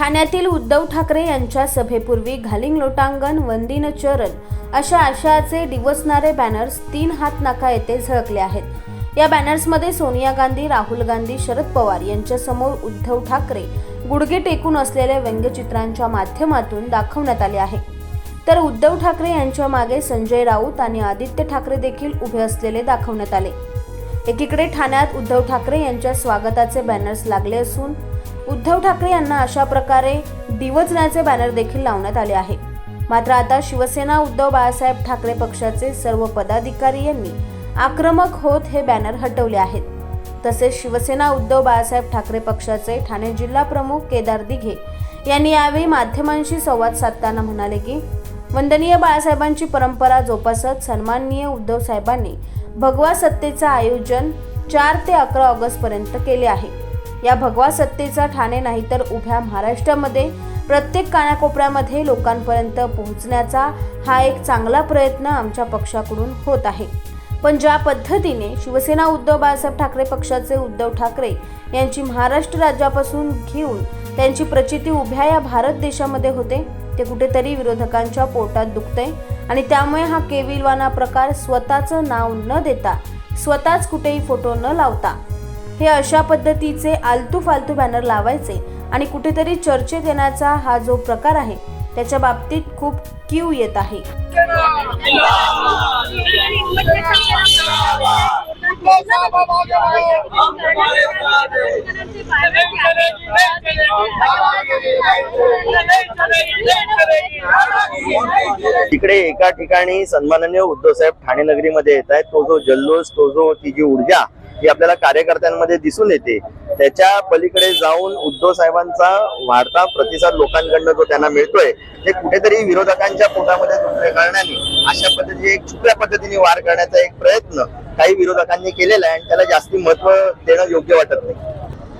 ठाण्यातील उद्धव ठाकरे यांच्या सभेपूर्वी घालिंग लोटांगण वंदिन चरण अशा आशयाचे डिवसणारे बॅनर्स तीन हात नाका येथे झळकले आहेत. या बॅनर्समध्ये सोनिया गांधी राहुल गांधी शरद पवार यांच्यासमोर उद्धव ठाकरे गुडघे टेकून असलेल्या व्यंगचित्रांच्या माध्यमातून दाखवण्यात आले आहे. तर उद्धव ठाकरे यांच्या मागे संजय राऊत आणि आदित्य ठाकरे देखील उभे असलेले दाखवण्यात आले. एकीकडे ठाण्यात उद्धव ठाकरे यांच्या स्वागताचे बॅनर्स लागले असून उद्धव ठाकरे यांना अशा प्रकारे डिवचण्याचे बॅनर देखील लावण्यात आले आहे. मात्र आता शिवसेना उद्धव बाळासाहेब ठाकरे पक्षाचे सर्व पदाधिकारी यांनी आक्रमक होत हे बॅनर हटवले आहेत. तसेच शिवसेना उद्धव बाळासाहेब ठाकरे पक्षाचे ठाणे जिल्हा प्रमुख केदार दिघे यांनी यावेळी माध्यमांशी संवाद साधताना म्हणाले की वंदनीय बाळासाहेबांची परंपरा जोपासत सन्माननीय उद्धव साहेबांनी भगवा सत्तेचं आयोजन चार ते अकरा ऑगस्ट पर्यंत केले आहे. या भगवा सत्तेचा ठाणे नाही तर उभ्या महाराष्ट्रामध्ये प्रत्येक कानाकोपऱ्यामध्ये लोकांपर्यंत पोहोचण्याचा हा एक चांगला प्रयत्न आमच्या पक्षाकडून होत आहे. पण ज्या पद्धतीने शिवसेना उद्धव बाळासाहेब ठाकरे पक्षाचे उद्धव ठाकरे यांची महाराष्ट्र राज्यापासून घेऊन त्यांची प्रचिती उभ्या या भारत देशामध्ये होते ते कुठेतरी विरोधकांच्या पोटात दुखते आणि त्यामुळे हा केविलवाना प्रकार स्वतःचं नाव न देता स्वतःच कुठेही फोटो न लावता हे अशा पद्धतीचे आलतू फालतू बॅनर लावायचे आणि कुठेतरी चर्चेत येण्याचा हा जो प्रकार आहे त्याच्या बाबतीत खूप क्यू येत आहे. तिकडे एका ठिकाणी सन्माननीय उद्धव साहेब ठाणे नगरीमध्ये येत आहेत. तो जो जल्लोष तो जो ती जी ऊर्जा ही आपल्याला कार्यकर्त्यांमध्ये दिसून येते त्याच्या पलीकडे जाऊन उद्धव साहेबांचा वाढता प्रतिसाद लोकांकडनं जो त्यांना मिळतोय ते कुठेतरी विरोधकांच्या पोटामध्ये दुखणे करण्याने अशा पद्धतीने एक छुप्या पद्धतीने वार करण्याचा एक प्रयत्न काही विरोधकांनी केलेला आहे आणि त्याला जास्ती महत्त्व देणं योग्य वाटत नाही.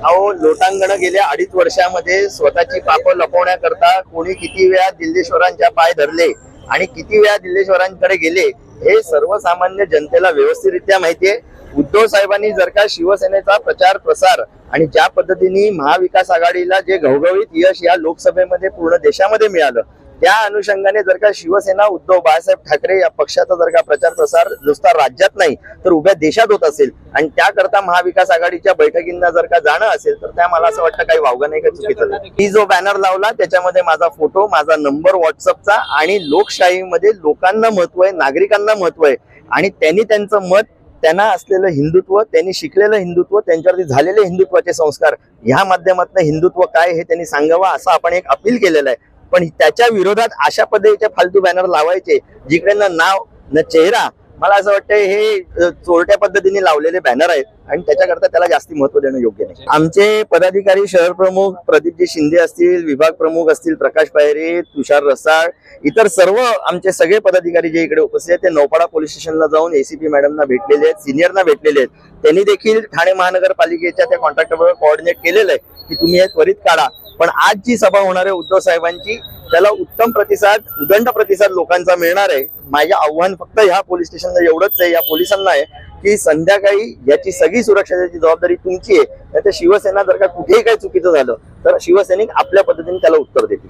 अहो लोटांगण गेल्या अडीच वर्षामध्ये स्वतःची पापं लपवण्याकरता कोणी किती वेळा दिल्लेश्वरांच्या पाय धरले आणि किती वेळा दिल्लेश्वरांकडे गेले हे सर्वसामान्य जनतेला व्यवस्थितरित्या माहितीये उद्धव साहेबांनी जर का शिवसेनेचा प्रचार प्रसार आणि ज्या पद्धतीने महाविकास आघाडीला जे घवघवीत यश या लोकसभेमध्ये पूर्ण देशामध्ये मिळालं त्या अनुषंगाने जर का शिवसेना उद्धव बाळासाहेब ठाकरे या पक्षाचा जर का प्रचार प्रसार नुसता राज्यात नाही तर उभ्या देशात होत असेल आणि त्याकरता महाविकास आघाडीच्या बैठकींना जर का जाणं असेल तर त्या मला असं वाटतं काही वावगं नाही का चुकीचं. मी जो बॅनर लावला त्याच्यामध्ये माझा फोटो माझा नंबर व्हॉट्सअपचा आणि लोकशाहीमध्ये लोकांना महत्त्व आहे नागरिकांना महत्त्व आहे. आणि त्यांनी त्यांचं मत त्यांना असलेलं हिंदुत्व त्यांनी शिकलेलं हिंदुत्व त्यांच्यावरती झालेले हिंदुत्वाचे संस्कार ह्या माध्यमातून हिंदुत्व काय हे त्यांनी सांगावं असं आपण एक अपील केलेलं आहे. पण त्याच्या विरोधात अशा पद्धतीचे फालतू बॅनर लावायचे जिकडे ना नाव न चेहरा मला असं वाटतं हे चोरट्या पद्धतीने लावलेले बॅनर आहेत आणि त्याच्याकरता त्याला जास्ती महत्त्व देणं योग्य नाही. आमचे पदाधिकारी शहर प्रमुख प्रदीपजी शिंदे असतील विभाग प्रमुख असतील प्रकाश पायरे तुषार रसाळ इतर सर्व आमचे सगळे पदाधिकारी जे इकडे उपस्थित आहेत ते नौपाडा पोलीस स्टेशनला जाऊन एसीपी मॅडमना भेटलेले आहेत सिनियरना भेटलेले आहेत. त्यांनी देखील ठाणे महानगरपालिकेच्या त्या कॉन्ट्रॅक्टरबरोबर कोऑर्डिनेट केलेलं आहे की तुम्ही हे त्वरित काढा. पण आज जी सभा होणार आहे उद्धव साहेबांची त्याला उत्तम प्रतिसाद उदंड प्रतिसाद लोकांचा मिळणार आहे. माझे आव्हान फक्त ह्या पोलीस स्टेशनला एवढंच आहे या पोलिसांना आहे की संध्याकाळी याची सगळी सुरक्षेची जबाबदारी तुमची आहे. नाही तर शिवसेना जर का कुठेही काही चुकीचं झालं तर शिवसैनिक आपल्या पद्धतीने त्याला उत्तर देतील.